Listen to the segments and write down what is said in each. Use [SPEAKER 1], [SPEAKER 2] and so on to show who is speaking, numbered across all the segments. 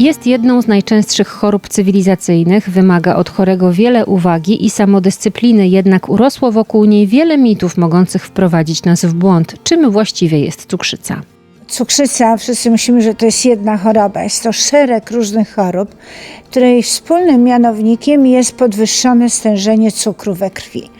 [SPEAKER 1] Jest jedną z najczęstszych chorób cywilizacyjnych, wymaga od chorego wiele uwagi i samodyscypliny, jednak urosło wokół niej wiele mitów mogących wprowadzić nas w błąd. Czym właściwie jest cukrzyca?
[SPEAKER 2] Cukrzyca, wszyscy myślimy, że to jest jedna choroba. Jest to szereg różnych chorób, której wspólnym mianownikiem jest podwyższone stężenie cukru we krwi.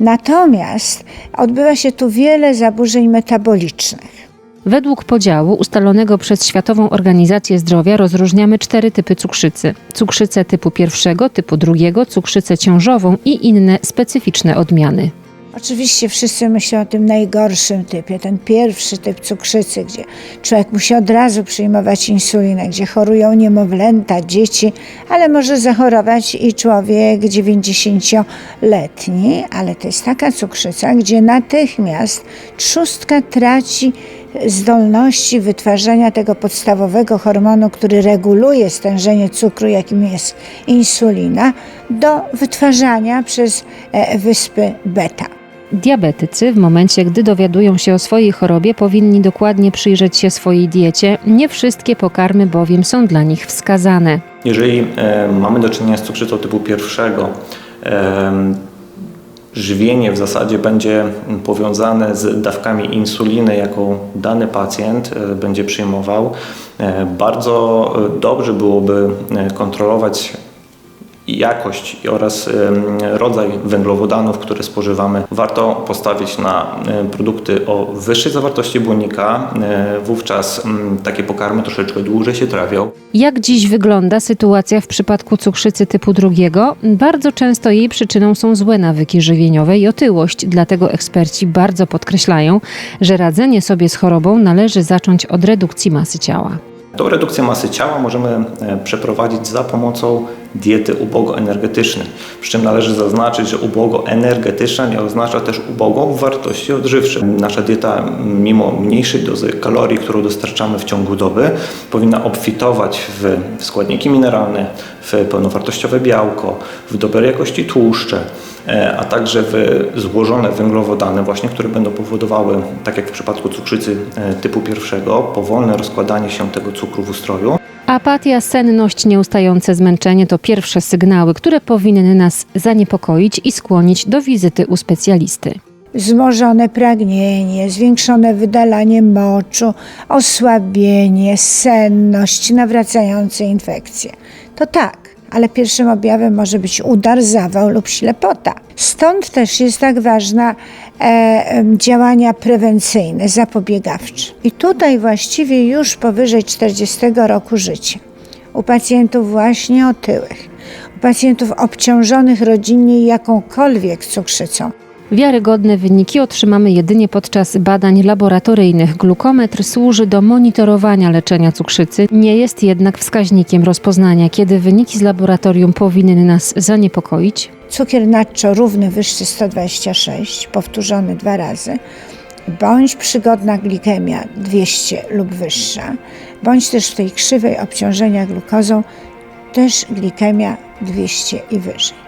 [SPEAKER 2] Natomiast odbywa się tu wiele zaburzeń metabolicznych.
[SPEAKER 1] Według podziału ustalonego przez Światową Organizację Zdrowia rozróżniamy cztery typy cukrzycy: cukrzycę typu pierwszego, typu drugiego, cukrzycę ciążową i inne specyficzne odmiany.
[SPEAKER 2] Oczywiście wszyscy myślą o tym najgorszym typie, ten pierwszy typ cukrzycy, gdzie człowiek musi od razu przyjmować insulinę, gdzie chorują niemowlęta, dzieci, ale może zachorować i człowiek 90-letni, ale to jest taka cukrzyca, gdzie natychmiast trzustka traci zdolności wytwarzania tego podstawowego hormonu, który reguluje stężenie cukru, jakim jest insulina, do wytwarzania przez e, wyspy beta.
[SPEAKER 1] Diabetycy w momencie, gdy dowiadują się o swojej chorobie, powinni dokładnie przyjrzeć się swojej diecie. Nie wszystkie pokarmy bowiem są dla nich wskazane.
[SPEAKER 3] Jeżeli e, mamy do czynienia z cukrzycą typu pierwszego, e, żywienie w zasadzie będzie powiązane z dawkami insuliny, jaką dany pacjent e, będzie przyjmował. E, bardzo e, dobrze byłoby kontrolować jakość oraz rodzaj węglowodanów, które spożywamy. Warto postawić na produkty o wyższej zawartości błonnika. E, Wówczas takie pokarmy troszeczkę dłużej się trawią.
[SPEAKER 1] Jak dziś wygląda sytuacja w przypadku cukrzycy typu drugiego? Bardzo często jej przyczyną są złe nawyki żywieniowe i otyłość, dlatego eksperci bardzo podkreślają, że radzenie sobie z chorobą należy zacząć od redukcji masy ciała.
[SPEAKER 3] Tą redukcję masy ciała możemy e, przeprowadzić za pomocą diety ubogoenergetycznej. Przy czym należy zaznaczyć, że ubogoenergetyczna nie oznacza też ubogą w wartości odżywczej. Nasza dieta, mimo mniejszej dozy kalorii, którą dostarczamy w ciągu doby, powinna obfitować w składniki mineralne, w pełnowartościowe białko, w dobrej jakości tłuszcze, e, a także w złożone węglowodany, właśnie, które będą powodowały, tak jak w przypadku cukrzycy e, typu pierwszego, powolne rozkładanie się tego cukru w ustroju.
[SPEAKER 1] Apatia, senność, nieustające zmęczenie to pierwsze sygnały, które powinny nas zaniepokoić i skłonić do wizyty u specjalisty.
[SPEAKER 2] Wzmożone pragnienie, zwiększone wydalanie moczu, osłabienie, senność, nawracające infekcje. To tak, ale pierwszym objawem może być udar, zawał lub ślepota. Stąd też jest tak ważna e, działania prewencyjne, zapobiegawcze. I tutaj właściwie już powyżej 40 roku życia u pacjentów właśnie otyłych, u pacjentów obciążonych rodzinnie jakąkolwiek cukrzycą,
[SPEAKER 1] Wiarygodne wyniki otrzymamy jedynie podczas badań laboratoryjnych. Glukometr służy do monitorowania leczenia cukrzycy, nie jest jednak wskaźnikiem rozpoznania, kiedy wyniki z laboratorium powinny nas zaniepokoić.
[SPEAKER 2] cukier nadczo równy wyższy 126, powtórzony dwa razy, bądź przygodna glikemia 200 lub wyższa, bądź też w tej krzywej obciążenia glukozą też glikemia 200 i wyżej.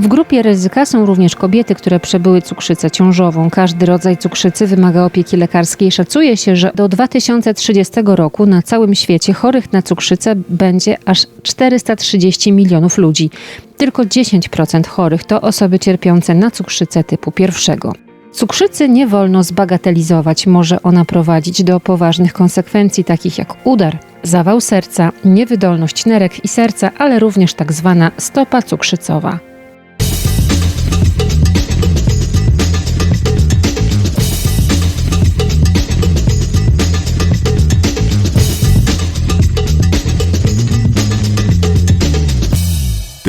[SPEAKER 1] W grupie ryzyka są również kobiety, które przebyły cukrzycę ciążową. Każdy rodzaj cukrzycy wymaga opieki lekarskiej. Szacuje się, że do 2030 roku na całym świecie chorych na cukrzycę będzie aż 430 milionów ludzi. Tylko 10% chorych to osoby cierpiące na cukrzycę typu pierwszego. Cukrzycy nie wolno zbagatelizować. Może ona prowadzić do poważnych konsekwencji, takich jak udar, zawał serca, niewydolność nerek i serca, ale również tak zwana stopa cukrzycowa.